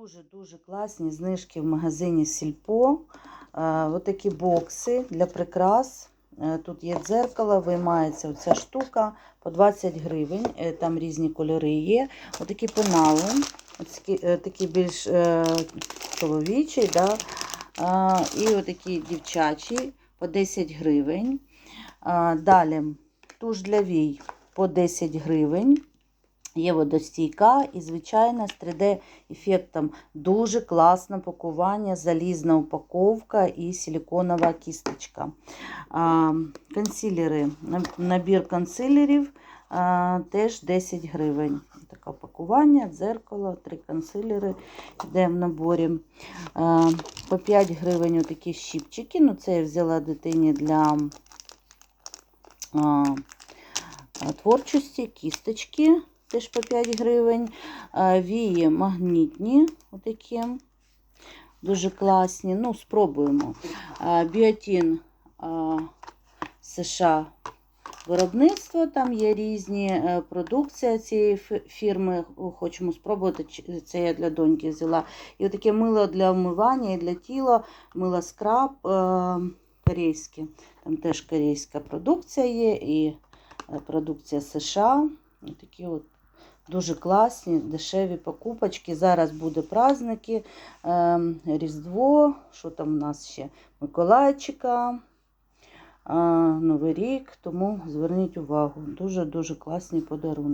Дуже-дуже класні знижки в магазині Сільпо. Е, Ось такі бокси для прикрас. Е, Тут є дзеркало, виймається оця штука по 20 гривень. Е, Там різні кольори є. Такі пенали. Такі, більш чоловічі. Да? І такі дівчачі по 10 гривень. Далі туш для вій по 10 гривень. Є водостійка і, звичайно, з 3D-ефектом дуже класне пакування, залізна упаковка і силиконова кісточка. Консилери, набір консилерів теж 10 гривень. Таке пакування, дзеркало, три консилери йде в наборі. По 5 гривень такі щіпчики. Ну, це я взяла дитині для творчості, кісточки теж по 5 гривень. Вії магнітні, отакі. Дуже класні. Ну, спробуємо. Біотін США виробництво. Там є різні е, продукція цієї фірми. Хочемо спробувати. Це я для доньки взяла. І отаке мило для вмивання і для тіла, мило скраб е, корейське. Там теж корейська продукція є і е, продукція США. Такі от дуже класні, дешеві покупочки. Зараз буде праздники, ем, Різдво, що там у нас ще? Миколайчика, а, Новий рік. Тому зверніть увагу. Дуже-дуже класні подарунки.